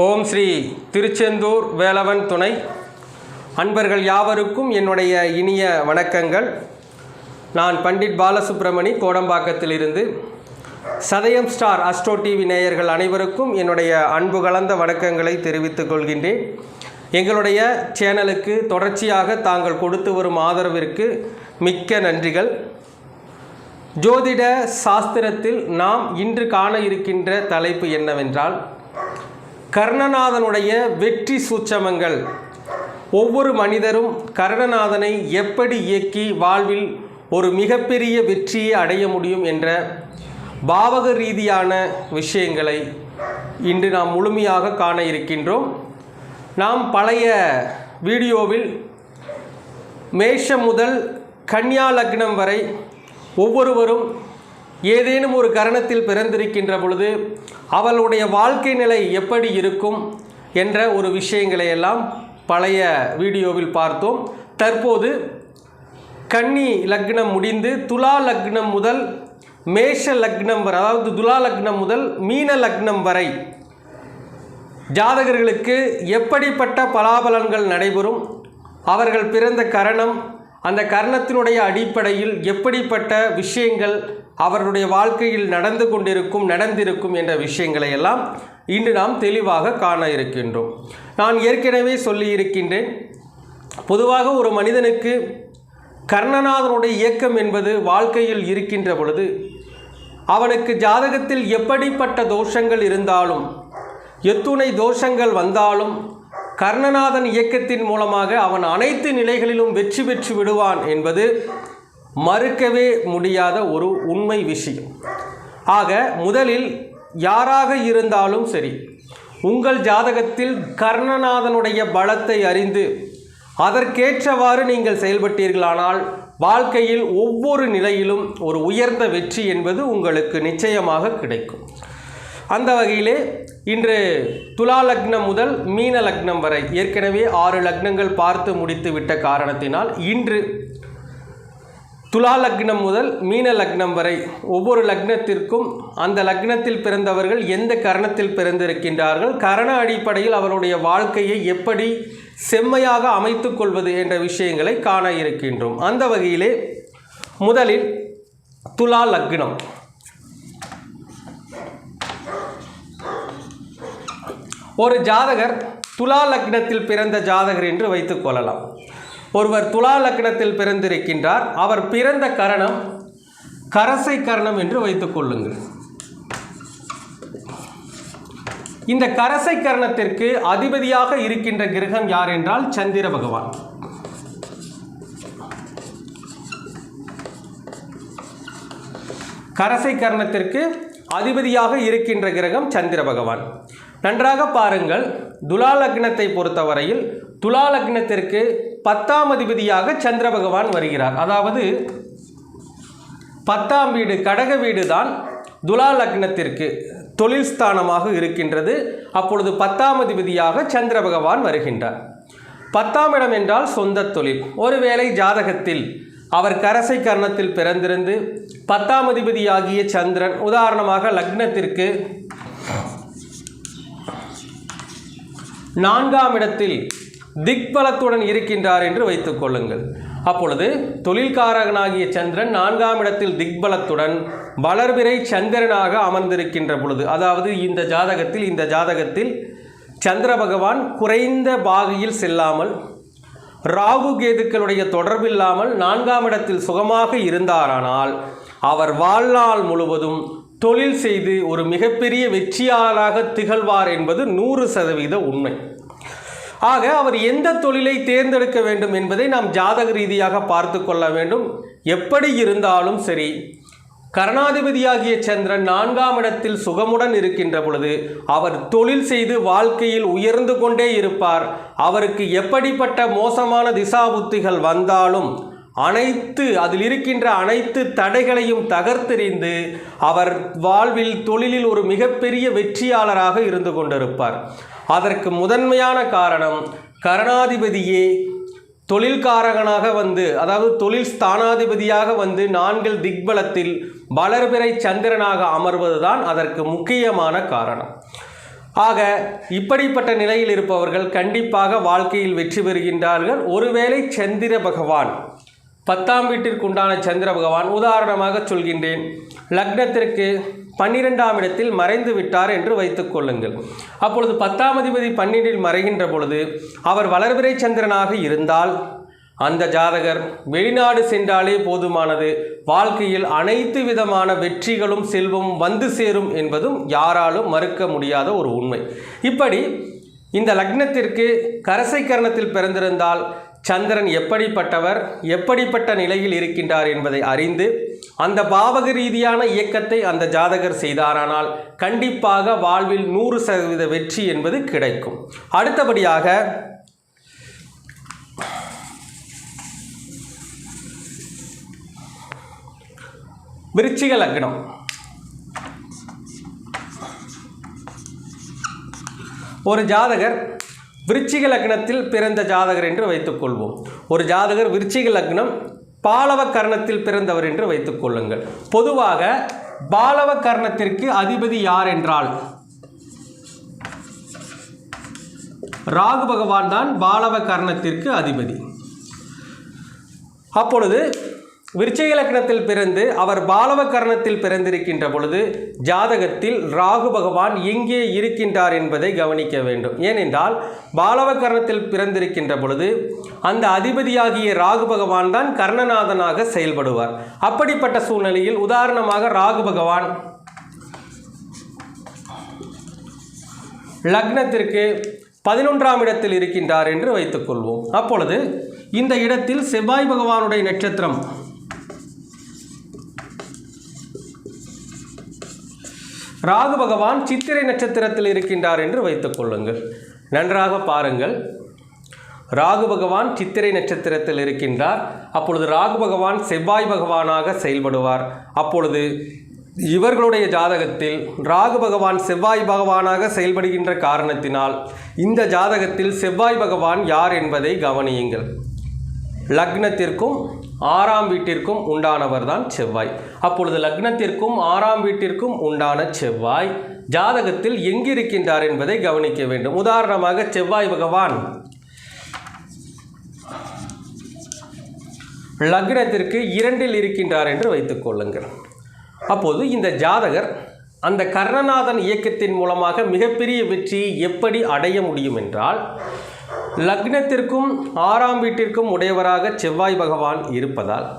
ஓம் ஸ்ரீ திருச்செந்தூர் வேலவன் துணை. அன்பர்கள் யாவருக்கும் என்னுடைய இனிய வணக்கங்கள். நான் பண்டிட் பாலசுப்ரமணி கோடம்பாக்கத்திலிருந்து. சதயம் ஸ்டார் அஸ்ட்ரோ டிவி நேயர்கள் அனைவருக்கும் என்னுடைய அன்பு கலந்த வணக்கங்களை தெரிவித்துக் கொள்கின்றேன். எங்களுடைய சேனலுக்கு தொடர்ச்சியாக தாங்கள் கொடுத்து வரும் ஆதரவிற்கு மிக்க நன்றிகள். ஜோதிட சாஸ்திரத்தில் நாம் இன்று காண இருக்கின்ற தலைப்பு என்னவென்றால் கர்ணநாதனுடைய வெற்றி சூட்சமங்கள். ஒவ்வொரு மனிதரும் கர்ணநாதனை எப்படி இயக்கி வாழ்வில் ஒரு மிகப்பெரிய வெற்றியை அடைய முடியும் என்ற பாவக ரீதியான விஷயங்களை இன்று நாம் முழுமையாக காண இருக்கின்றோம். நாம் பழைய வீடியோவில் மேஷம் முதல் கன்னியா லக்னம் வரை ஒவ்வொருவரும் ஏதேனும் ஒரு கரணத்தில் பிறந்திருக்கின்ற பொழுது அவளுடைய வாழ்க்கை நிலை எப்படி இருக்கும் என்ற ஒரு விஷயங்களை எல்லாம் பழைய வீடியோவில் பார்த்தோம். தற்போது கன்னி லக்னம் முடிந்து துலா லக்னம் முதல் மேஷ லக்னம் வரை அதாவது துலா லக்னம் முதல் மீன லக்னம் வரை ஜாதகர்களுக்கு எப்படிப்பட்ட பலாபலன்கள் நடைபெறும்? அவர்கள் பிறந்த கரணம் அந்த கரணத்தினுடைய அடிப்படையில் எப்படிப்பட்ட விஷயங்கள் அவர்களுடைய வாழ்க்கையில் நடந்து கொண்டிருக்கும் நடந்திருக்கும் என்ற விஷயங்களை எல்லாம் இன்று நாம் தெளிவாக காண இருக்கின்றோம். நான் ஏற்கனவே சொல்லியிருக்கின்றேன் பொதுவாக ஒரு மனிதனுக்கு கர்ணநாதனுடைய இயக்கம் என்பது வாழ்க்கையில் இருக்கின்ற பொழுது அவனுக்கு ஜாதகத்தில் எப்படிப்பட்ட தோஷங்கள் இருந்தாலும் எத்துணை தோஷங்கள் வந்தாலும் கர்ணநாதன் இயக்கத்தின் மூலமாக அவன் அனைத்து நிலைகளிலும் வெற்றி பெற்று விடுவான் என்பது மறுக்கவே முடியாத ஒரு உண்மை விஷயம். ஆக முதலில் யாராக இருந்தாலும் சரி உங்கள் ஜாதகத்தில் கர்ணநாதனுடைய பலத்தை அறிந்து அதற்கேற்றவாறு நீங்கள் செயல்பட்டீர்களானால் வாழ்க்கையில் ஒவ்வொரு நிலையிலும் ஒரு உயர்ந்த வெற்றி என்பது உங்களுக்கு நிச்சயமாக கிடைக்கும். அந்த வகையிலே இன்று துலா லக்னம் முதல் மீன லக்னம் வரை ஏற்கனவே ஆறு லக்னங்கள் பார்த்து முடித்து விட்ட காரணத்தினால் இன்று துலா லக்னம் முதல் மீன லக்னம் வரை ஒவ்வொரு லக்னத்திற்கும் அந்த லக்னத்தில் பிறந்தவர்கள் எந்த கரணத்தில் பிறந்திருக்கின்றார்கள் கரண அடிப்படையில் அவருடைய வாழ்க்கையை எப்படி செம்மையாக அமைத்து கொள்வது என்ற விஷயங்களை காண இருக்கின்றோம். அந்த வகையிலே முதலில் துலா லக்னம். ஒரு ஜாதகர் துலா லக்னத்தில் பிறந்த ஜாதகர் என்று வைத்துக் கொள்ளலாம். ஒருவர் துலா லக்னத்தில் பிறந்திருக்கின்றார். அவர் பிறந்த கரணம் கரசை கரணம் என்று வைத்துக் கொள்ளுங்கள். இந்த கரசை கரணத்திற்கு அதிபதியாக இருக்கின்ற கிரகம் யார் என்றால் சந்திர பகவான். கரசை கரணத்திற்கு அதிபதியாக இருக்கின்ற கிரகம் சந்திர பகவான். நன்றாக பாருங்கள் துலா லக்னத்தை பொறுத்தவரையில் துலா லக்னத்திற்கு பத்தாம் அதிபதியாக சந்திர பகவான் வருகிறார். அதாவது பத்தாம் வீடு கடக வீடு தான் துலா லக்னத்திற்கு தொழில் ஸ்தானமாக இருக்கின்றது. அப்பொழுது பத்தாம் அதிபதியாக சந்திர பகவான் வருகின்றார். பத்தாம் இடம் என்றால் சொந்த தொழில். ஒருவேளை ஜாதகத்தில் அவர் கரசை கர்ணத்தில் பிறந்திருந்து பத்தாம் அதிபதியாகிய சந்திரன் உதாரணமாக லக்னத்திற்கு நான்காம் இடத்தில் திக்பலத்துடன் இருக்கின்றார் என்று வைத்துக் கொள்ளுங்கள். அப்பொழுது தொழில்காரகனாகிய சந்திரன் நான்காம் இடத்தில் திக்பலத்துடன் வளர்பிறை சந்திரனாக அமர்ந்திருக்கின்ற பொழுது அதாவது இந்த ஜாதகத்தில் இந்த ஜாதகத்தில் சந்திர பகவான் குறைந்த பாகையில் செல்லாமல் ராகு கேதுக்களுடைய தொடர்பில்லாமல் நான்காம் இடத்தில் சுகமாக இருந்தாரானால் அவர் வாழ்நாள் முழுவதும் தொழில் செய்து ஒரு மிகப்பெரிய வெற்றியாளராக திகழ்வார் என்பது நூறு சதவீத உண்மை. ஆக அவர் எந்த தொழிலை தேர்ந்தெடுக்க வேண்டும் என்பதை நாம் ஜாதக ரீதியாக பார்த்து கொள்ள வேண்டும். எப்படி இருந்தாலும் சரி கரணாதிபதியாகிய சந்திரன் நான்காம் இடத்தில் சுகமுடன் இருக்கின்ற பொழுது அவர் தொழில் செய்து வாழ்க்கையில் உயர்ந்து கொண்டே இருப்பார். அவருக்கு எப்படிப்பட்ட மோசமான திசா புத்திகள் வந்தாலும் அனைத்து அதில் இருக்கின்ற அனைத்து தடைகளையும் தகர்த்தெறிந்து அவர் வாழ்வில் தொழிலில் ஒரு மிகப்பெரிய வெற்றியாளராக இருந்து கொண்டிருப்பார். அதற்கு முதன்மையான காரணம் கரணாதிபதியே தொழில்காரகனாக வந்து அதாவது தொழில் ஸ்தானாதிபதியாக வந்து நான்கில் திக்பலத்தில் வளர்பிறை சந்திரனாக அமர்வதுதான் அதற்கு முக்கியமான காரணம். ஆக இப்படிப்பட்ட நிலையில் இருப்பவர்கள் கண்டிப்பாக வாழ்க்கையில் வெற்றி பெறுகின்றார்கள். ஒருவேளை சந்திர பகவான் பத்தாம் வீட்டிற்கு உண்டான சந்திர பகவான் உதாரணமாக சொல்கின்றேன். லக்னத்திற்கு பன்னிரெண்டாம் இடத்தில் மறைந்து விட்டார் என்று வைத்துக் கொள்ளுங்கள். அப்பொழுது பத்தாம் அதிபதி பன்னிரெண்டில் மறைகின்ற பொழுது அவர் வளர்பிறை சந்திரனாக இருந்தால் அந்த ஜாதகர் வெளிநாடு சென்றாலே போதுமானது. வாழ்க்கையில் அனைத்து விதமான வெற்றிகளும் செல்வமும் வந்து சேரும் என்பதும் யாராலும் மறுக்க முடியாத ஒரு உண்மை. இப்படி இந்த லக்னத்திற்கு கரசை கரணத்தில் பிறந்திருந்தால் சந்திரன் எப்படிப்பட்டவர் எப்படிப்பட்ட நிலையில் இருக்கின்றார் என்பதை அறிந்து அந்த பாவக ரீதியான இயக்கத்தை அந்த ஜாதகர் செய்தாரானால் கண்டிப்பாக வாழ்வில் நூறு சதவீத வெற்றி என்பது கிடைக்கும். அடுத்தபடியாக விருச்சிக லக்னம். ஒரு ஜாதகர் விருச்சிக லக்னத்தில் பிறந்த ஜாதகர் என்று வைத்துக்கொள்வோம் ஒரு ஜாதகர் விருச்சிக லக்னம் பாலவ கர்ணத்தில் பிறந்தவர் என்று வைத்துக் கொள்ளுங்கள். பொதுவாக பாலவ கர்ணத்திற்கு அதிபதி யார் என்றால் ராகு பகவான் தான் பாலவ கர்ணத்திற்கு அதிபதி. அப்பொழுது விருச்சிக லக்னத்தில் பிறந்து அவர் பாலவ கர்ணத்தில் பிறந்திருக்கின்ற பொழுது ஜாதகத்தில் ராகு பகவான் எங்கே இருக்கின்றார் என்பதை கவனிக்க வேண்டும். ஏனென்றால் பாலவ கர்ணத்தில் பிறந்திருக்கின்ற பொழுது அந்த அதிபதியாகிய ராகு பகவான் தான் கர்ணநாதனாக செயல்படுவார். அப்படிப்பட்ட சூழ்நிலையில் உதாரணமாக ராகு பகவான் லக்னத்திற்கு பதினொன்றாம் இடத்தில் இருக்கின்றார் என்று வைத்துக்கொள்வோம். அப்பொழுது இந்த இடத்தில் செவ்வாய் பகவானுடைய நட்சத்திரம் ராகு பகவான் சித்திரை நட்சத்திரத்தில் இருக்கின்றார் என்று வைத்துக் கொள்ளுங்கள். நன்றாக பாருங்கள். ராகு பகவான் சித்திரை நட்சத்திரத்தில் இருக்கின்றார். அப்பொழுது ராகு பகவான் செவ்வாய் பகவானாக செயல்படுவார். அப்பொழுது இவர்களுடைய ஜாதகத்தில் ராகு பகவான் செவ்வாய் பகவானாக செயல்படுகின்ற காரணத்தினால் இந்த ஜாதகத்தில் செவ்வாய் பகவான் யார் என்பதை கவனியுங்கள். லக்னத்திற்கும் ஆறாம் வீட்டிற்கும் உண்டானவர் தான் செவ்வாய். அப்பொழுது லக்னத்திற்கும் ஆறாம் வீட்டிற்கும் உண்டான செவ்வாய் ஜாதகத்தில் எங்கிருக்கின்றார் என்பதை கவனிக்க வேண்டும். உதாரணமாக செவ்வாய் பகவான் லக்னத்திற்கு இரண்டில் இருக்கின்றார் என்று வைத்துக் கொள்ளுங்கள். அப்போது இந்த ஜாதகர் அந்த கர்ணநாதன் இயக்கத்தின் மூலமாக மிகப்பெரிய வெற்றியை எப்படி அடைய முடியும் என்றால் லக்னத்திற்கும் ஆறாம் வீட்டிற்கும் உடையவராக செவ்வாய் பகவான் இருப்பதால்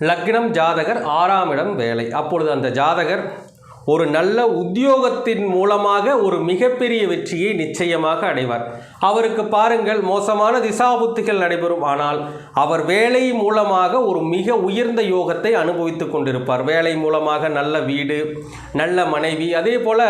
லக்னம் ஜாதகர் ஆறாம் இடம் வேலை. அப்பொழுது அந்த ஜாதகர் ஒரு நல்ல உத்தியோகத்தின் மூலமாக ஒரு மிகப்பெரிய வெற்றியை நிச்சயமாக அடைவார். அவருக்கு பாருங்கள் மோசமான திசாபுத்திகள் நடைபெறும். ஆனால் அவர் வேலை மூலமாக ஒரு மிக உயர்ந்த யோகத்தை அனுபவித்துக் கொண்டிருப்பார். வேலை மூலமாக நல்ல வீடு நல்ல மனைவி அதே போல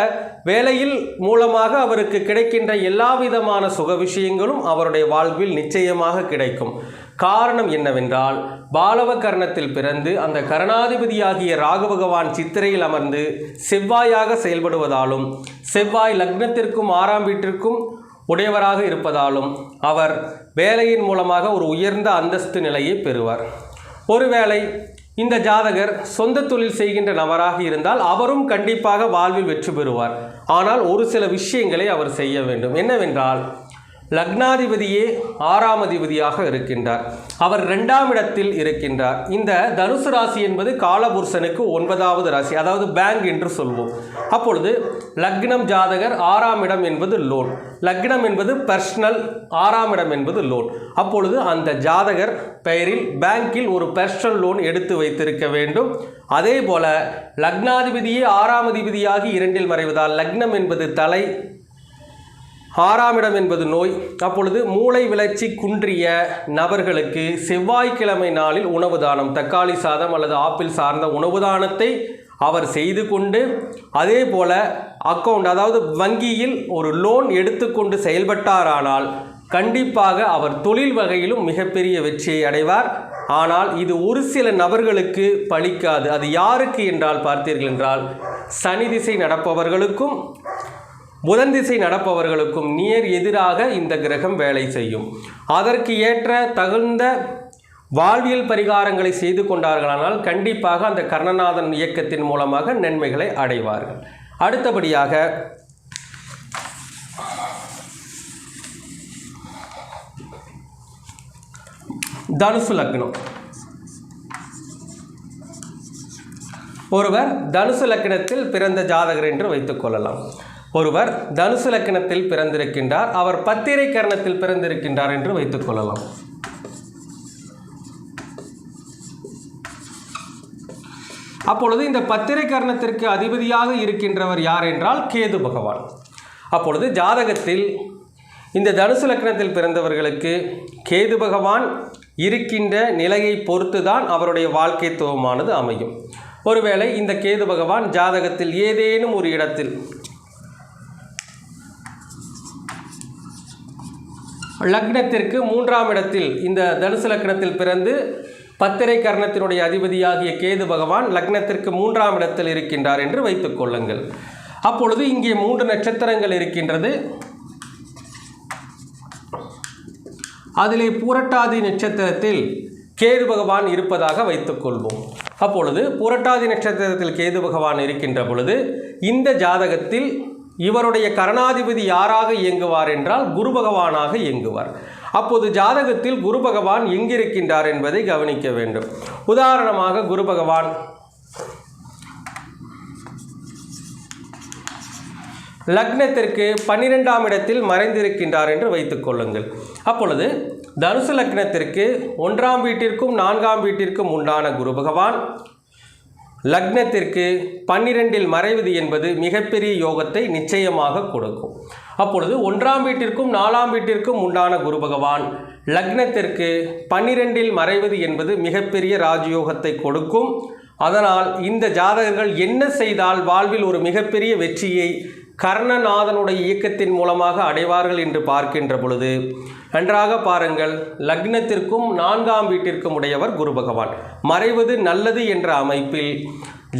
வேலையில் மூலமாக அவருக்கு கிடைக்கின்ற எல்லா விதமான சுக விஷயங்களும் அவருடைய வாழ்வில் நிச்சயமாக கிடைக்கும். காரணம் என்னவென்றால் பாலவ கர்ணத்தில் பிறந்து அந்த கரணாதிபதியாகிய ராகு பகவான் சித்திரையில் அமர்ந்து செவ்வாயாக செயல்படுவதாலும் செவ்வாய் லக்னத்திற்கும் ஆறாம் வீட்டிற்கும் உடையவராக இருப்பதாலும் அவர் வேலையின் மூலமாக ஒரு உயர்ந்த அந்தஸ்து நிலையை பெறுவார். ஒருவேளை இந்த ஜாதகர் சொந்த தொழில் செய்கின்ற நபராக இருந்தால் அவரும் கண்டிப்பாக வாழ்வில் வெற்றி பெறுவார். ஆனால் ஒரு சில விஷயங்களை அவர் செய்ய வேண்டும். என்னவென்றால் லக்னாதிபதியே ஆறாம் அதிபதியாக இருக்கின்றார். அவர் ரெண்டாம் இடத்தில் இருக்கின்றார். இந்த தனுசு ராசி என்பது காலபுருஷனுக்கு ஒன்பதாவது ராசி அதாவது பேங்க் என்று சொல்வோம். அப்பொழுது லக்னம் ஜாதகர் ஆறாம் இடம் என்பது லோன் லக்னம் என்பது பர்சனல் ஆறாம் இடம் என்பது லோன் அப்பொழுது அந்த ஜாதகர் பெயரில் பேங்கில் ஒரு பர்சனல் லோன் எடுத்து வைத்திருக்க வேண்டும். அதே போல லக்னாதிபதியே ஆறாம் அதிபதியாகி இரண்டில் மறைவதால் லக்னம் என்பது தலை ஆறாம் இடம் என்பது நோய். அப்பொழுது மூளை விளர்ச்சி குன்றிய நபர்களுக்கு செவ்வாய்க்கிழமை நாளில் உணவு தானம். தக்காளி சாதம் அல்லது ஆப்பிள் சார்ந்த உணவு தானத்தை அவர் செய்து கொண்டு அதே போல அக்கௌண்ட் அதாவது வங்கியில் ஒரு லோன் எடுத்துக்கொண்டு செயல்பட்டாரானால் கண்டிப்பாக அவர் தொழில் வகையிலும் மிகப்பெரிய வெற்றியை அடைவார். ஆனால் இது ஒரு சில நபர்களுக்கு பலிக்காது அது யாருக்கு என்றால் பார்த்தீர்கள் என்றால் சனி திசை நடப்பவர்களுக்கும் புதன் திசை நடப்பவர்களுக்கும் நியர் எதிராக இந்த கிரகம் வேலை செய்யும். அதற்கு ஏற்ற தகுந்த வாழ்வியல் பரிகாரங்களை செய்து கொண்டார்களானால் கண்டிப்பாக அந்த கர்ணநாதன் இயக்கத்தின் மூலமாக நன்மைகளை அடைவார்கள். அடுத்தபடியாக தனுசு லக்னம். ஒருவர் தனுசு லக்னத்தில் பிறந்த ஜாதகர் என்று வைத்துக் கொள்ளலாம். ஒருவர் தனுசு லக்கணத்தில் பிறந்திருக்கின்றார் அவர் பத்திரை கரணத்தில் பிறந்திருக்கின்றார் என்று வைத்துக் கொள்ளலாம். அப்பொழுது இந்த பத்திரை கரணத்திற்கு அதிபதியாக இருக்கின்றவர் யார் என்றால் கேது பகவான். அப்பொழுது ஜாதகத்தில் இந்த தனுசு லக்னத்தில் பிறந்தவர்களுக்கு கேது பகவான் இருக்கின்ற நிலையை பொறுத்து தான் அவருடைய வாழ்க்கைத்துவமானது அமையும். ஒருவேளை இந்த கேது பகவான் ஜாதகத்தில் ஏதேனும் ஒரு இடத்தில் லக்னத்திற்கு மூன்றாம் இடத்தில் இந்த தனுசு லக்னத்தில் பிறந்து பத்திரை கர்ணத்தினுடைய அதிபதியாகிய கேது பகவான் லக்னத்திற்கு மூன்றாம் இடத்தில் இருக்கின்றார் என்று வைத்துக் கொள்ளுங்கள். அப்பொழுது இங்கே மூன்று நட்சத்திரங்கள் இருக்கின்றது. அதிலே பூரட்டாதி நட்சத்திரத்தில் கேது பகவான் இருப்பதாக வைத்துக்கொள்வோம் அப்பொழுது புரட்டாதி நட்சத்திரத்தில் கேது பகவான் இருக்கின்ற பொழுது இந்த ஜாதகத்தில் இவருடைய கரணாதிபதி யாராக இயங்குவார் என்றால் குரு பகவானாக இயங்குவார். அப்போது ஜாதகத்தில் குரு பகவான் எங்கிருக்கின்றார் என்பதை கவனிக்க வேண்டும். உதாரணமாக குரு பகவான் லக்னத்திற்கு பன்னிரெண்டாம் இடத்தில் மறைந்திருக்கின்றார் என்று வைத்துக் கொள்ளுங்கள். அப்பொழுது தனுசு லக்னத்திற்கு ஒன்றாம் வீட்டிற்கும் நான்காம் வீட்டிற்கும் உண்டான குரு பகவான் லக்னத்திற்கு பன்னிரெண்டில் மறைவது என்பது மிகப்பெரிய யோகத்தை நிச்சயமாக கொடுக்கும். அப்பொழுது ஒன்றாம் வீட்டிற்கும் நாலாம் வீட்டிற்கும் உண்டான குரு பகவான் லக்னத்திற்கு பன்னிரெண்டில் மறைவது என்பது மிகப்பெரிய ராஜயோகத்தை கொடுக்கும். அதனால் இந்த ஜாதகர்கள் என்ன செய்தால் வாழ்வில் ஒரு மிகப்பெரிய வெற்றியை கர்ணநாதனுடைய இயக்கத்தின் மூலமாக அடைவார்கள் என்று பார்க்கின்ற பொழுது நன்றாக பாருங்கள். லக்னத்திற்கும் நான்காம் வீட்டிற்கும் உடையவர் குரு பகவான் மறைவது நல்லது என்ற அமைப்பில்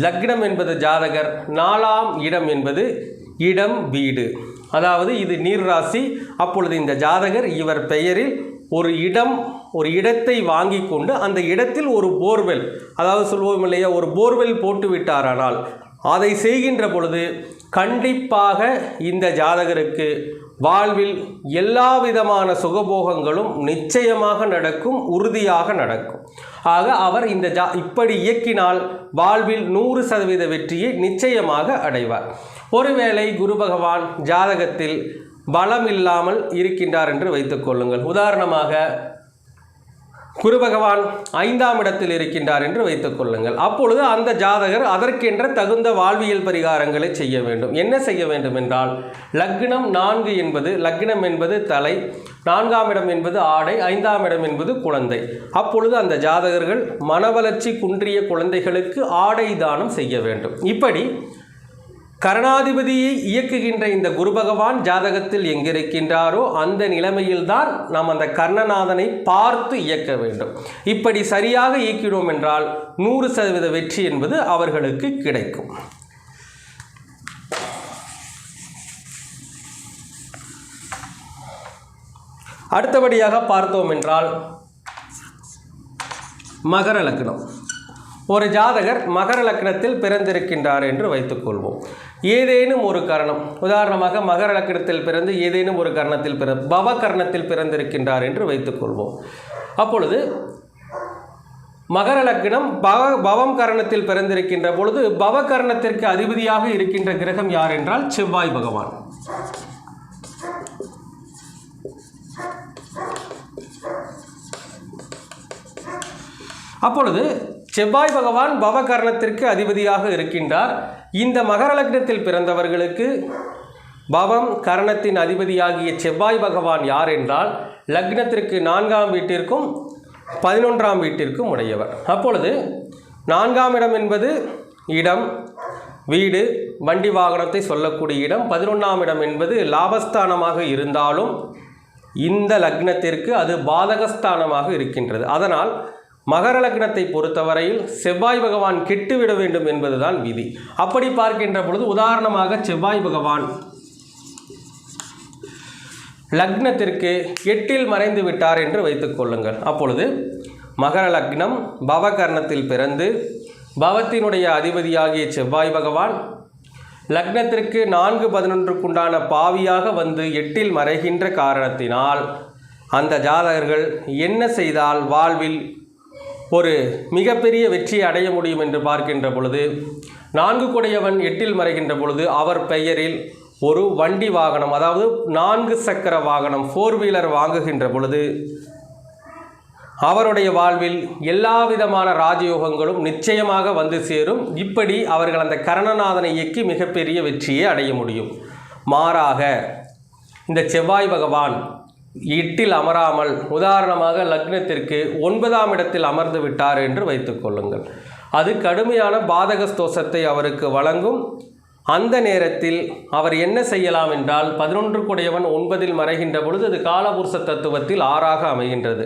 லக்னம் என்பது ஜாதகர் நாலாம் இடம் என்பது இடம் வீடு. அதாவது இது நீர் ராசி அப்பொழுது இந்த ஜாதகர் இவர் பெயரில் ஒரு இடம் ஒரு இடத்தை வாங்கி கொண்டு அந்த இடத்தில் ஒரு போர்வெல் அதாவது சொல்வோம் இல்லையா ஒரு போர்வெல் போட்டு விட்டாரானால் அதை செய்கின்ற பொழுது கண்டிப்பாக இந்த ஜாதகருக்கு வாழ்வில் எல்லா விதமான சுகபோகங்களும் நிச்சயமாக நடக்கும் உறுதியாக நடக்கும். ஆக அவர் இந்த ஜா இப்படி இயக்கினால் வாழ்வில் நூறு சதவீத வெற்றியை நிச்சயமாக அடைவார். ஒருவேளை குரு பகவான் ஜாதகத்தில் பலம் இல்லாமல் இருக்கின்றார் என்று வைத்துக்கொள்ளுங்கள் உதாரணமாக குரு பகவான் ஐந்தாம் இடத்தில் இருக்கின்றார் என்று வைத்துக் கொள்ளுங்கள். அப்பொழுது அந்த ஜாதகர் அதற்கென்ற தகுந்த வாழ்வியல் பரிகாரங்களை செய்ய வேண்டும். என்ன செய்ய வேண்டும் என்றால் லக்னம் நான்கு என்பது லக்னம் என்பது தலை நான்காம் இடம் என்பது ஆடை ஐந்தாம் இடம் என்பது குழந்தை. அப்பொழுது அந்த ஜாதகர்கள் மனவளர்ச்சி குன்றிய குழந்தைகளுக்கு ஆடை தானம் செய்ய வேண்டும். இப்படி கரணாதிபதியை இயக்குகின்ற இந்த குரு பகவான் ஜாதகத்தில் எங்கிருக்கின்றாரோ அந்த நிலைமையில்தான் நாம் அந்த கர்ணநாதனை பார்த்து இயக்க வேண்டும். இப்படி சரியாக இயக்கினோம் என்றால் நூறு சதவீத வெற்றி என்பது அவர்களுக்கு கிடைக்கும். அடுத்தபடியாக பார்த்தோம் என்றால் மகர லக்னம். ஒரு ஜாதகர் மகர லக்னத்தில் பிறந்திருக்கின்றார் என்று வைத்துக்கொள்வோம். ஏதேனும் ஒரு கரணம். உதாரணமாக மகர லக்கணத்தில் பிறந்து ஏதேனும் ஒரு கரணத்தில் பிற பவ கரணத்தில் பிறந்திருக்கின்றார் என்று வைத்துக்கொள்வோம் அப்பொழுது மகர லக்னம் பவ பவம் கரணத்தில் பிறந்திருக்கின்ற பொழுது பவ கரணத்திற்கு அதிபதியாக இருக்கின்ற கிரகம் யார் என்றால் செவ்வாய் பகவான். அப்பொழுது செவ்வாய் பகவான் பவ கரணத்திற்கு அதிபதியாக இருக்கின்றார். இந்த மகர லக்னத்தில் பிறந்தவர்களுக்கு பவம் கரணத்தின் அதிபதியாகிய செவ்வாய் பகவான் யார் என்றால் லக்னத்திற்கு நான்காம் வீட்டிற்கும் பதினொன்றாம் வீட்டிற்கும் உடையவர். அப்பொழுது நான்காம் இடம் என்பது இடம் வீடு வண்டி வாகனத்தை சொல்லக்கூடிய இடம். பதினொன்றாம் இடம் என்பது லாபஸ்தானமாக இருந்தாலும் இந்த லக்னத்திற்கு அது பாதகஸ்தானமாக இருக்கின்றது. அதனால் மகர லக்னத்தை பொறுத்தவரையில் செவ்வாய் பகவான் கெட்டுவிட வேண்டும் என்பதுதான் விதி. அப்படி பார்க்கின்ற பொழுது உதாரணமாக செவ்வாய் பகவான் லக்னத்திற்கு எட்டில் மறைந்து விட்டார் என்று வைத்துக் கொள்ளுங்கள். அப்பொழுது மகர லக்னம் பவகர்ணத்தில் பிறந்து பவத்தினுடைய அதிபதியாகிய செவ்வாய் பகவான் லக்னத்திற்கு நான்கு பதினொன்றுக்குண்டான பாவியாக வந்து எட்டில் மறைகின்ற காரணத்தினால் அந்த ஜாதகர்கள் என்ன செய்தால் வாழ்வில் ஒரு மிகப்பெரிய வெற்றியை அடைய முடியும் என்று பார்க்கின்ற பொழுது நான்கு கொடையவன் எட்டில் மறைகின்ற பொழுது அவர் பெயரில் ஒரு வண்டி வாகனம் அதாவது நான்கு சக்கர வாகனம் ஃபோர் வீலர் வாங்குகின்ற பொழுது அவருடைய வாழ்வில் எல்லா விதமான ராஜயோகங்களும் நிச்சயமாக வந்து சேரும். இப்படி அவர்கள் அந்த கரணநாதனை இயக்கி மிகப்பெரிய வெற்றியை அடைய முடியும். மாறாக இந்த செவ்வாய் பகவான் எட்டில் அமராமல் உதாரணமாக லக்னத்திற்கு ஒன்பதாம் இடத்தில் அமர்ந்து விட்டார் என்று வைத்துக்கொள்ளுங்கள் அது கடுமையான பாதகஸ்தோஷத்தை அவருக்கு வழங்கும். அந்த நேரத்தில் அவர் என்ன செய்யலாம் என்றால் பதினொன்று குடையவன் ஒன்பதில் மறைகின்ற பொழுது அது காலபுருஷ தத்துவத்தில் ஆறாக அமைகின்றது.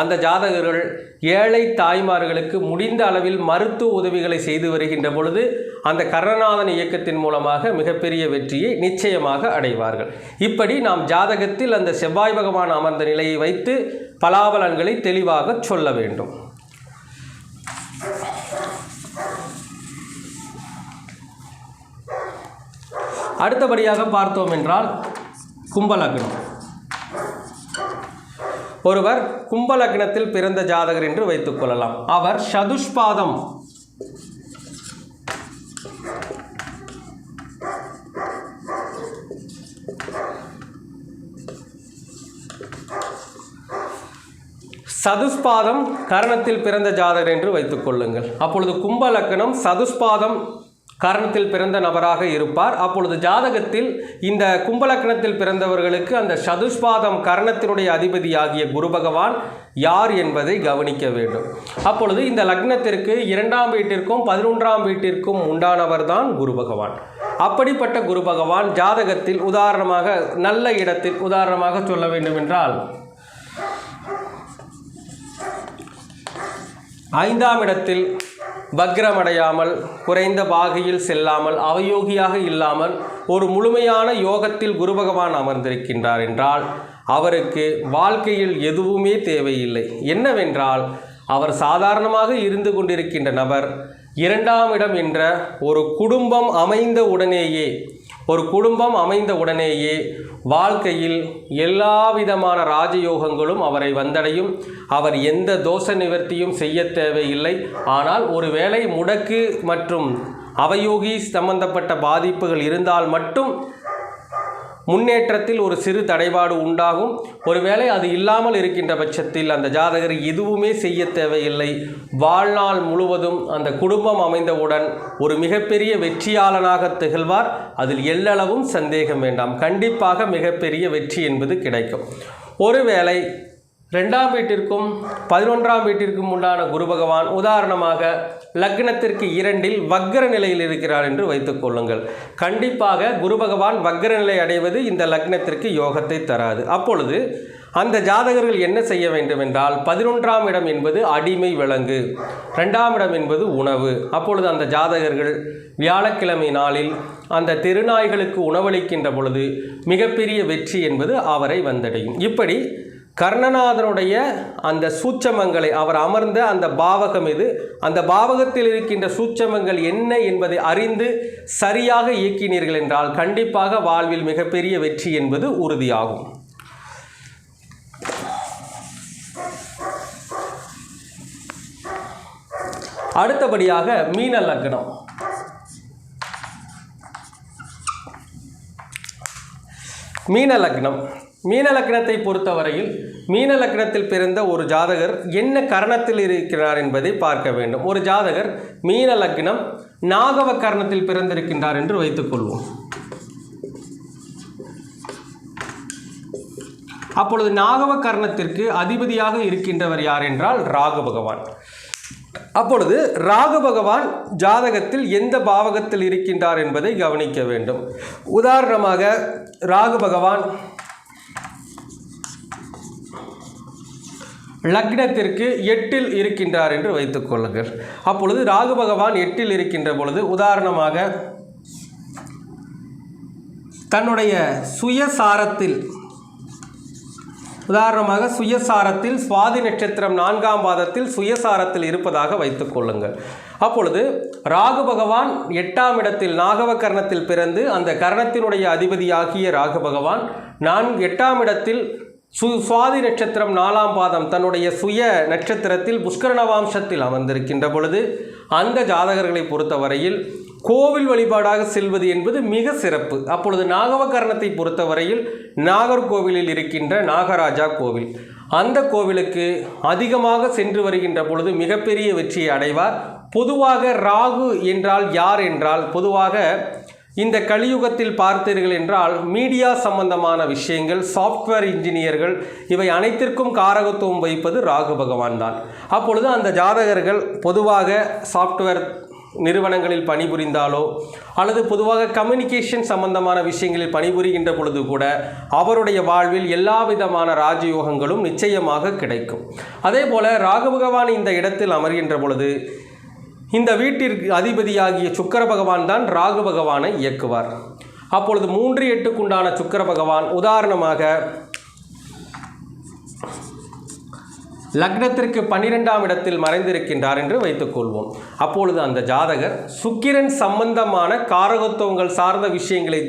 அந்த ஜாதகர்கள் ஏழை தாய்மார்களுக்கு முடிந்த அளவில் மருத்துவ உதவிகளை செய்து வருகின்ற பொழுது அந்த கர்ணநாதன் இயக்கத்தின் மூலமாக மிகப்பெரிய வெற்றியை நிச்சயமாக அடைவார்கள். இப்படி நாம் ஜாதகத்தில் அந்த செவ்வாய் பகவான் அமர்ந்த நிலையை வைத்து பலாபலன்களை தெளிவாக சொல்ல வேண்டும். அடுத்தபடியாக பார்த்தோம் என்றால் கும்பலக்னம் ஒருவர் கும்பலக்னத்தில் பிறந்த ஜாதகர் என்று வைத்துக்கொள்ளலாம் அவர் சதுஷ்பாதம் சதுஷ்பாதம் கரணத்தில் பிறந்த ஜாதகர் என்று வைத்துக்கொள்ளுங்கள் அப்பொழுது கும்ப லக்னம் சதுஷ்பாதம் கரணத்தில் பிறந்த நபராக இருப்பார். அப்பொழுது ஜாதகத்தில் இந்த கும்பலக்கணத்தில் பிறந்தவர்களுக்கு அந்த சதுஷ்பாதம் கரணத்தினுடைய அதிபதியாகிய குரு பகவான் யார் என்பதை கவனிக்க வேண்டும். அப்பொழுது இந்த லக்னத்திற்கு இரண்டாம் வீட்டிற்கும் பதினொன்றாம் வீட்டிற்கும் உண்டானவர் தான் குரு பகவான். அப்படிப்பட்ட குரு பகவான் ஜாதகத்தில் உதாரணமாக நல்ல இடத்தில் உதாரணமாக சொல்ல வேண்டும் என்றால் ஐந்தாம் இடத்தில் வக்ரமடையாமல் குறைந்த பாகையில் செல்லாமல் அவயோகியாக இல்லாமல் ஒரு முழுமையான யோகத்தில் குரு பகவான் அமர்ந்திருக்கின்றார் என்றால் அவருக்கு வாழ்க்கையில் எதுவுமே தேவையில்லை. என்னவென்றால் அவர் சாதாரணமாக இருந்து கொண்டிருக்கின்ற நபர் இரண்டாம் இடம் என்ற ஒரு குடும்பம் அமைந்த உடனேயே ஒரு குடும்பம் அமைந்த உடனேயே வாழ்க்கையில் எல்லா விதமான ராஜயோகங்களும் அவரை வந்தடையும். அவர் எந்த தோஷ நிவர்த்தியும் செய்ய தேவையில்லை. ஆனால் ஒருவேளை முடக்கு மற்றும் அவயோகி சம்பந்தப்பட்ட பாதிப்புகள் இருந்தால் மட்டும் முன்னேற்றத்தில் ஒரு சிறு தடைபாடு உண்டாகும். ஒருவேளை அது இல்லாமல் இருக்கின்ற பட்சத்தில் அந்த ஜாதகர் எதுவுமே செய்ய தேவையில்லை. வாழ்நாள் முழுவதும் அந்த குடும்பம் அமைந்தவுடன் ஒரு மிகப்பெரிய வெற்றியாளனாக திகழ்வார். அதில் எல்லளவும் சந்தேகம் வேண்டாம். கண்டிப்பாக மிகப்பெரிய வெற்றி என்பது கிடைக்கும். ஒருவேளை ரெண்டாம் வீட்டிற்கும் பதினொன்றாம் வீட்டிற்கும் உண்டான குரு பகவான் உதாரணமாக லக்னத்திற்கு இரண்டில் வக்கர நிலையில் இருக்கிறார் என்று வைத்துக் கொள்ளுங்கள். கண்டிப்பாக குரு பகவான் வக்கர நிலை அடைவது இந்த லக்னத்திற்கு யோகத்தை தராது. அப்பொழுது அந்த ஜாதகர்கள் என்ன செய்ய வேண்டும் என்றால் பதினொன்றாம் இடம் என்பது அடிமை விலங்கு ரெண்டாம் இடம் என்பது உணவு. அப்பொழுது அந்த ஜாதகர்கள் வியாழக்கிழமை நாளில் அந்த திருநாய்களுக்கு உணவளிக்கின்ற பொழுது மிகப்பெரிய வெற்றி என்பது அவரை வந்தடையும். இப்படி கர்ணநாதனுடைய அந்த சூட்சமங்களை அவர் அமர்ந்த அந்த பாவகம் இது அந்த பாவகத்தில் இருக்கின்ற சூட்சமங்கள் என்ன என்பதை அறிந்து சரியாக இயக்கினீர்கள் என்றால் கண்டிப்பாக வாழ்வில் மிகப்பெரிய வெற்றி என்பது உறுதியாகும். அடுத்தபடியாக மீன லக்னம். மீன லக்னம். மீன லக்னத்தை பொறுத்தவரையில் மீன லக்னத்தில் பிறந்த ஒரு ஜாதகர் என்ன கரணத்தில் இருக்கிறார் என்பதை பார்க்க வேண்டும். ஒரு ஜாதகர் மீன லக்னம் நாகவ கரணத்தில் பிறந்திருக்கின்றார் என்று வைத்துக்கொள்வோம் அப்பொழுது நாகவ கர்ணத்திற்கு அதிபதியாக இருக்கின்றவர் யார் என்றால் ராகு பகவான். அப்பொழுது ராகு பகவான் ஜாதகத்தில் எந்த பாவகத்தில் இருக்கின்றார் என்பதை கவனிக்க வேண்டும். உதாரணமாக ராகு பகவான் லக்னத்திற்கு எட்டில் இருக்கின்றார் என்று வைத்துக் கொள்ளுங்கள். அப்பொழுது ராகு பகவான் எட்டில் இருக்கின்ற பொழுது உதாரணமாக தன்னுடைய சுயசாரத்தில் உதாரணமாக சுயசாரத்தில் சுவாதி நட்சத்திரம் நான்காம் பாதத்தில் சுயசாரத்தில் இருப்பதாக வைத்துக் கொள்ளுங்கள். அப்பொழுது ராகு பகவான் எட்டாம் இடத்தில் நாகவ கர்ணத்தில் பிறந்து அந்த கர்ணத்தினுடைய அதிபதியாகிய ராகு பகவான் நான் எட்டாம் இடத்தில் சு சுவாதி நட்சத்திரம் நாலாம் பாதம் தன்னுடைய சுய நட்சத்திரத்தில் புஷ்கரணவாம்சத்தில் அமர்ந்திருக்கின்ற பொழுது அந்த ஜாதகர்களை பொறுத்தவரையில் கோவில் வழிபாடாக செல்வது என்பது மிக சிறப்பு. அப்பொழுது நாகவகரணத்தை பொறுத்தவரையில் நாகர்கோவிலில் இருக்கின்ற நாகராஜா கோவில். அந்த கோவிலுக்கு அதிகமாக சென்று வருகின்ற பொழுது மிகப்பெரிய வெற்றியை அடைவார். பொதுவாக ராகு என்றால் யார் என்றால் பொதுவாக இந்த கலியுகத்தில் பார்த்தீர்கள் என்றால் மீடியா சம்பந்தமான விஷயங்கள் சாஃப்ட்வேர் இன்ஜினியர்கள் இவை அனைத்திற்கும் காரகத்துவம் வைப்பது ராகு பகவான் தான். அப்பொழுது அந்த ஜாதகர்கள் பொதுவாக சாஃப்ட்வேர் நிறுவனங்களில் பணிபுரிந்தாலோ அல்லது பொதுவாக கம்யூனிகேஷன் சம்பந்தமான விஷயங்களில் பணிபுரிகின்ற பொழுது கூட அவருடைய வாழ்வில் எல்லா விதமான ராஜயோகங்களும் நிச்சயமாக கிடைக்கும். அதே போல் ராகு பகவான் இந்த இடத்தில் அமர்கின்ற பொழுது இந்த வீட்டிற்கு அதிபதியாகிய சுக்கர பகவான் தான் ராகு பகவானை இயக்குவார். அப்பொழுது மூன்று எட்டுக்குண்டான சுக்கிர பகவான் உதாரணமாக லக்னத்திற்கு பன்னிரெண்டாம் இடத்தில் மறைந்திருக்கின்றார் என்று வைத்துக்கொள்வோம் அப்பொழுது அந்த ஜாதகர் சுக்கிரன் சம்பந்தமான காரகத்துவங்கள் சார்ந்த விஷயங்களை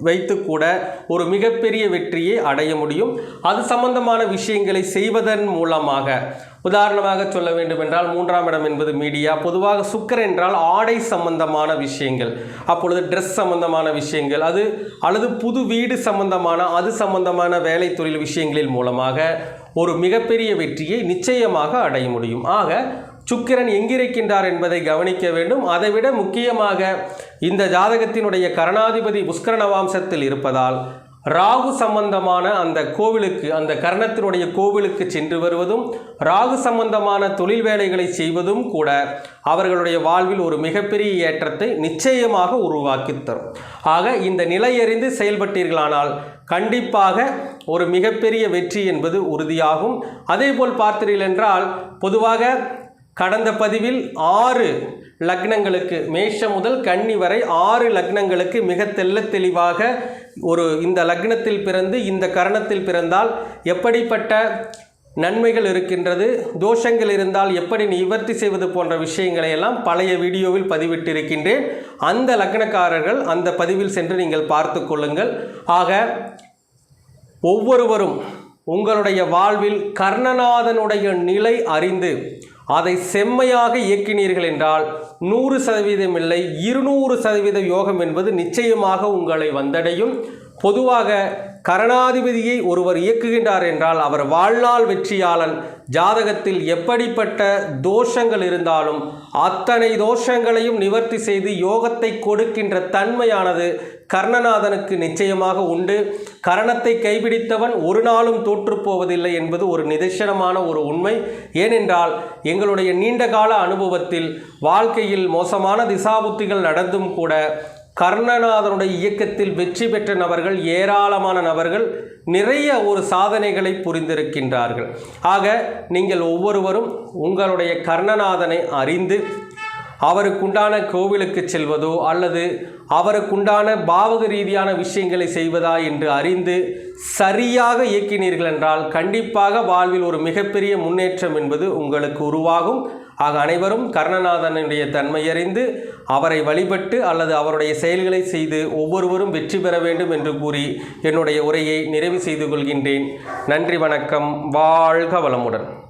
வைத்து கூட ஒரு மிகப்பெரிய வெற்றியை அடைய முடியும். அது சம்பந்தமான விஷயங்களை செய்வதன் மூலமாக. உதாரணமாக சொல்ல வேண்டும் என்றால் மூன்றாம் இடம் என்பது மீடியா. பொதுவாக சுக்கர் என்றால் ஆடை சம்பந்தமான விஷயங்கள். அப்பொழுது ட்ரெஸ் சம்பந்தமான விஷயங்கள். அது அல்லது புது வீடு சம்பந்தமான அது சம்பந்தமான வேலை தொழில் விஷயங்களின் மூலமாக ஒரு மிகப்பெரிய வெற்றியை நிச்சயமாக அடைய முடியும். ஆக சுக்கிரன் எங்கிருக்கின்றார் என்பதை கவனிக்க வேண்டும். அதைவிட முக்கியமாக இந்த ஜாதகத்தினுடைய கரணாதிபதி புஷ்கரணவாம்சத்தில் இருப்பதால் ராகு சம்பந்தமான அந்த கோவிலுக்கு அந்த கர்ணத்தினுடைய கோவிலுக்கு சென்று வருவதும் ராகு சம்பந்தமான தொழில் வேலைகளை செய்வதும் கூட அவர்களுடைய வாழ்வில் ஒரு மிகப்பெரிய ஏற்றத்தை நிச்சயமாக உருவாக்கி தரும். ஆக இந்த நிலையறிந்து செயல்பட்டீர்களானால் கண்டிப்பாக ஒரு மிகப்பெரிய வெற்றி என்பது உறுதியாகும். அதேபோல் பார்த்தீர்கள் என்றால் பொதுவாக கடந்த பதிவில் ஆறு லக்னங்களுக்கு மேஷம் முதல் கன்னி வரை ஆறு லக்னங்களுக்கு மிக தெல்ல தெளிவாக ஒரு இந்த லக்னத்தில் பிறந்து இந்த கரணத்தில் பிறந்தால் எப்படிப்பட்ட நன்மைகள் இருக்கின்றது தோஷங்கள் இருந்தால் எப்படி நிவர்த்தி செய்வது போன்ற விஷயங்களை எல்லாம் பழைய வீடியோவில் பதிவிட்டிருக்கின்றேன். அந்த லக்னக்காரர்கள் அந்த பதிவில் சென்று நீங்கள் பார்த்து கொள்ளுங்கள். ஆக ஒவ்வொருவரும் உங்களுடைய வாழ்வில் கர்ணநாதனுடைய நிலை அறிந்து அதை செம்மையாக இயக்கினீர்கள் என்றால் நூறு சதவீதம் இல்லை இருநூறு சதவீத யோகம் என்பது நிச்சயமாக உங்களை வந்தடையும். பொதுவாக கரணாதிபதியை ஒருவர் இயக்குகின்றார் என்றால் அவர் வாழ்நாள் வெற்றியாளன். ஜாதகத்தில் எப்படிப்பட்ட தோஷங்கள் இருந்தாலும் அத்தனை தோஷங்களையும் நிவர்த்தி செய்து யோகத்தை கொடுக்கின்ற தன்மையானது கர்ணநாதனுக்கு நிச்சயமாக உண்டு. கரணத்தை கைபிடித்தவன் ஒரு நாளும் தோற்றுப்போவதில்லை என்பது ஒரு நிதர்சனமான ஒரு உண்மை. ஏனென்றால் எங்களுடைய நீண்டகால அனுபவத்தில் வாழ்க்கையில் மோசமான திசாபுத்திகள் நடந்தும் கூட கர்ணநாதனுடைய இயக்கத்தில் வெற்றி பெற்ற நபர்கள் ஏராளமான நபர்கள் நிறைய ஒரு சாதனைகளை புரிந்திருக்கின்றார்கள். ஆக நீங்கள் ஒவ்வொருவரும் உங்களுடைய கர்ணநாதனை அறிந்து அவருக்குண்டான கோவிலுக்கு செல்வதோ அல்லது அவருக்குண்டான பாவக ரீதியான விஷயங்களை செய்வதா என்று அறிந்து சரியாக இயக்கினீர்கள் என்றால் கண்டிப்பாக வாழ்வில் ஒரு மிகப்பெரிய முன்னேற்றம் என்பது உங்களுக்கு உருவாகும். ஆக அனைவரும் கர்ணநாதனுடைய தன்மையறிந்து அவரை வழிபட்டு அல்லது அவருடைய செயல்களை செய்து ஒவ்வொருவரும் வெற்றி பெற வேண்டும் என்று கூறி என்னுடைய உரையை நிறைவு செய்து கொள்கின்றேன். நன்றி வணக்கம். வாழ்க வளமுடன்.